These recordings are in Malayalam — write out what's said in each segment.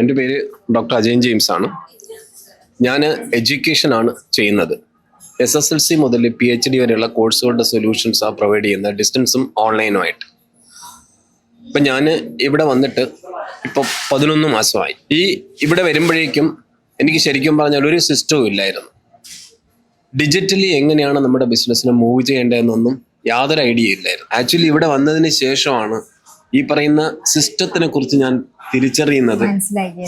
എന്റെ പേര് ഡോക്ടർ അജയൻ ജെയിംസ് ആണ്. ഞാൻ എഡ്യൂക്കേഷൻ ആണ് ചെയ്യുന്നത്. എസ് എസ് എൽ സി മുതൽ പി എച്ച് ഡി വരെയുള്ള കോഴ്സുകളുടെ സൊല്യൂഷൻസ് ആ പ്രൊവൈഡ് ചെയ്യുന്നത് ഡിസ്റ്റൻസും ഓൺലൈനുമായിട്ട് ഇപ്പം ഞാൻ ഇവിടെ വന്നിട്ട് ഇപ്പോൾ പതിനൊന്ന് മാസമായി. ഈ ഇവിടെ വരുമ്പോഴേക്കും എനിക്ക് ശരിക്കും പറഞ്ഞാൽ ഒരു സിസ്റ്റവും ഇല്ലായിരുന്നു. ഡിജിറ്റലി എങ്ങനെയാണ് നമ്മുടെ ബിസിനസ്സിനെ മൂവ് ചെയ്യേണ്ടതെന്നൊന്നും യാതൊരു ഐഡിയ ഇല്ലായിരുന്നു. ആക്ച്വലി ഇവിടെ വന്നതിന് ശേഷമാണ് ഈ പറയുന്ന സിസ്റ്റത്തിനെ കുറിച്ച് ഞാൻ തിരിച്ചറിയുന്നത്.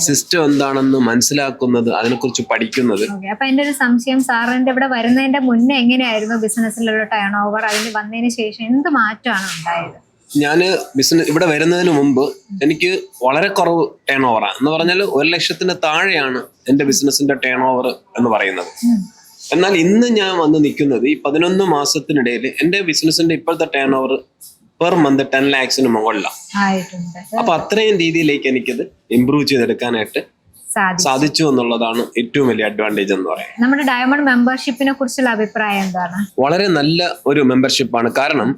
സിസ്റ്റം എന്താണെന്ന് മനസ്സിലാക്കുന്നത് അതിനെക്കുറിച്ച് പഠിക്കുന്നത്. അപ്പൊ എന്റെ ഒരു സംശയം സാറിന്റെ ഇവിടെ വരുന്നതിന്റെ മുന്നേ എങ്ങനെയായിരുന്നു ബിസിനസ്സിലുള്ള ടേൺ ഓവർ അതിന് വന്നതിന് ശേഷം എന്ത് മാറ്റമാണ് ഉണ്ടായത്? ഞാൻ ബിസിനസ് ഇവിടെ വരുന്നതിന് മുമ്പ് എനിക്ക് വളരെ കുറവ് ടേൺ ഓവറാണ് എന്ന് പറഞ്ഞാൽ ഒരു ലക്ഷത്തിന് താഴെയാണ് എന്റെ ബിസിനസിന്റെ ടേൺ ഓവർ എന്ന് പറയുന്നത്. എന്നാൽ ഇന്ന് ഞാൻ വന്ന് നിൽക്കുന്നത് ഈ പതിനൊന്ന് മാസത്തിനിടയിൽ എന്റെ ബിസിനസിന്റെ ഇപ്പോഴത്തെ turn over per month ten ലാക്സിന് മുകളിലാണ് ആയിട്ടുണ്ട്. അപ്പൊ അത്രയും രീതിയിലേക്ക് എനിക്കത് ഇമ്പ്രൂവ് ചെയ്തെടുക്കാനായിട്ട് സാധിച്ചു. എന്നുള്ളതാണ് ഏറ്റവും വലിയ അഡ്വാന്റേജ് എന്ന് പറയുന്നത് നമ്മുടെ ഡയമണ്ട് മെമ്പർഷിപ്പിനെ കുറിച്ചുള്ള അഭിപ്രായം എന്താണ്? വളരെ നല്ല ഒരു മെമ്പർഷിപ്പാണ് കാരണം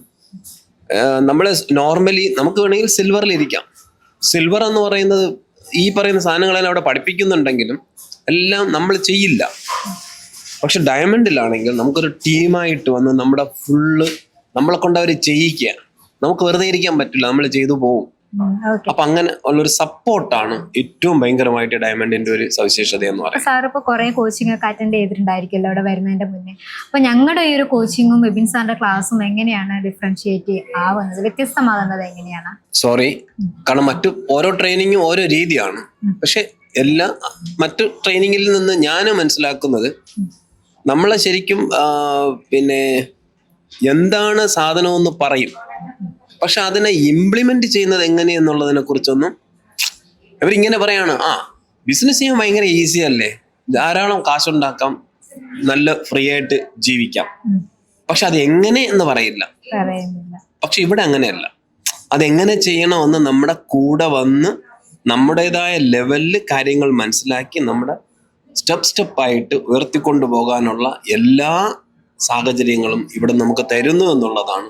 നമ്മൾ നോർമലി നമുക്ക് വേണമെങ്കിൽ സിൽവറിൽ ഇരിക്കാം. സിൽവർ എന്ന് പറയുന്നത് ഈ പറയുന്ന സാധനങ്ങളെല്ലാം അവിടെ പഠിപ്പിക്കുന്നുണ്ടെങ്കിലും എല്ലാം നമ്മൾ ചെയ്യില്ല. പക്ഷെ ഡയമണ്ടിലാണെങ്കിൽ നമുക്കൊരു ടീമായിട്ട് വന്ന് നമ്മുടെ ഫുള്ള് നമ്മളെ കൊണ്ട് അവർ ചെയ്യിക്കുക നമുക്ക് വെറുതെ ഇരിക്കാൻ പറ്റില്ല നമ്മൾ ചെയ്തു പോകും അപ്പൊ അങ്ങനെ ഉള്ളൊരു സപ്പോർട്ടാണ് ഏറ്റവും ഭയങ്കരമായിട്ട് ഡയമണ്ടിന്റെ ഒരു സവിശേഷത എന്ന് പറയുന്നത് സാർ ഇപ്പൊ കുറെ കോച്ചിങ് ഒക്കെ അറ്റൻഡ് ചെയ്തിട്ടുണ്ടായിരിക്കുമല്ലോ അവിടെ വരുന്നതിന്റെ മുന്നേ. അപ്പൊ ഞങ്ങളുടെ ഈ ഒരു കോച്ചിങ്ങും ബിബിൻ സാറിന്റെ ക്ലാസ്സും എങ്ങനെയാണ് ഡിഫറൻഷിയേറ്റ് ആവുന്നത്? വ്യത്യസ്തമാകുന്നത് എങ്ങനെയാണ്? സോറി കാരണം മറ്റു ഓരോ ട്രെയിനിങ്ങും ഓരോ രീതിയാണ്. പക്ഷെ എല്ലാ മറ്റു ട്രെയിനിങ്ങിൽ നിന്ന് ഞാൻ മനസ്സിലാക്കുന്നത് നമ്മളെ ശരിക്കും പിന്നെ എന്താണ് സാധനമെന്ന് പറയും. പക്ഷെ അതിനെ ഇംപ്ലിമെന്റ് ചെയ്യുന്നത് എങ്ങനെയെന്നുള്ളതിനെ കുറിച്ചൊന്നും ഇവരിങ്ങനെ പറയാണ്. ആ ബിസിനസ് ചെയ്യാൻ ഭയങ്കര ഈസി അല്ലേ? ധാരാളം കാശുണ്ടാക്കാം നല്ല ഫ്രീ ആയിട്ട് ജീവിക്കാം. പക്ഷെ അത് എങ്ങനെ എന്ന് പറയില്ല. പക്ഷെ ഇവിടെ അങ്ങനെയല്ല. അതെങ്ങനെ ചെയ്യണമെന്ന് നമ്മുടെ കൂടെ വന്ന് നമ്മുടേതായ ലെവലിൽ കാര്യങ്ങൾ മനസ്സിലാക്കി നമ്മുടെ സ്റ്റെപ്പ് സ്റ്റെപ്പ് ആയിട്ട് ഉയർത്തിക്കൊണ്ടു പോകാനുള്ള എല്ലാ സാഹചര്യങ്ങളും ഇവിടെ നമുക്ക് തരുന്നു എന്നുള്ളതാണ്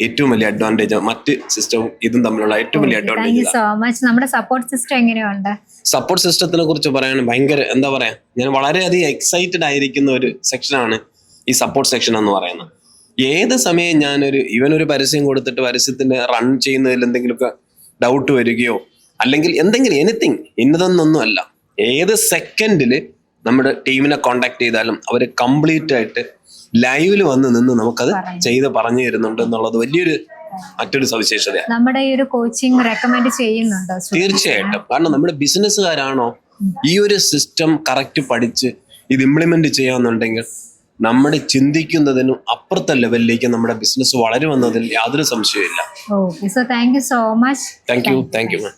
ഏറ്റവും വലിയ അഡ്വാന്റേജ് മറ്റ് സിസ്റ്റവും ഇതും തമ്മിലുള്ള ഏറ്റവും വലിയ അഡ്വാന്റേജ് സോ മച്ച് നമ്മുടെ സപ്പോർട്ട് സിസ്റ്റം എങ്ങനെയുണ്ട്? സപ്പോർട്ട് സിസ്റ്റത്തിനെ കുറിച്ച് പറയാൻ ഭയങ്കര എന്താ പറയാ ഞാൻ വളരെയധികം എക്സൈറ്റഡ് ആയിരിക്കുന്ന ഒരു സെക്ഷനാണ് ഈ സപ്പോർട്ട് സെക്ഷൻ എന്ന് പറയുന്നത്. ഏത് സമയം ഞാനൊരു ഒരു പരസ്യം കൊടുത്തിട്ട് പരസ്യത്തിന്റെ റൺ ചെയ്യുന്നതിൽ എന്തെങ്കിലുമൊക്കെ ഡൗട്ട് വരികയോ അല്ലെങ്കിൽ എന്തെങ്കിലും എനിത്തിങ് ഇന്നതൊന്നൊന്നും അല്ല ഏത് സെക്കൻഡിൽ നമ്മുടെ ടീമിനെ കോണ്ടാക്ട് ചെയ്താലും അവർ കംപ്ലീറ്റ് ആയിട്ട് ലൈവിൽ വന്ന് നിന്ന് നമുക്കത്. ചെയ്ത് പറഞ്ഞു തരുന്നുണ്ട് എന്നുള്ളത് വലിയൊരു മറ്റൊരു സവിശേഷതയാണ്. നമ്മുടെ ഈ ഒരു കോച്ചിങ് റെക്കമെൻഡ് ചെയ്യുന്നുണ്ടോ തീർച്ചയായിട്ടും. കാരണം നമ്മുടെ ബിസിനസ്സുകാരാണോ ഈ ഒരു സിസ്റ്റം കറക്റ്റ് പഠിച്ച് ഇത് ഇംപ്ലിമെന്റ് ചെയ്യാന്നുണ്ടെങ്കിൽ നമ്മുടെ ചിന്തിക്കുന്നതിനും അപ്പുറത്തെ ലെവലിലേക്ക് നമ്മുടെ ബിസിനസ് വളരുമെന്നതിൽ യാതൊരു സംശയമില്ല okay so thank you so much thank you thank you ma'am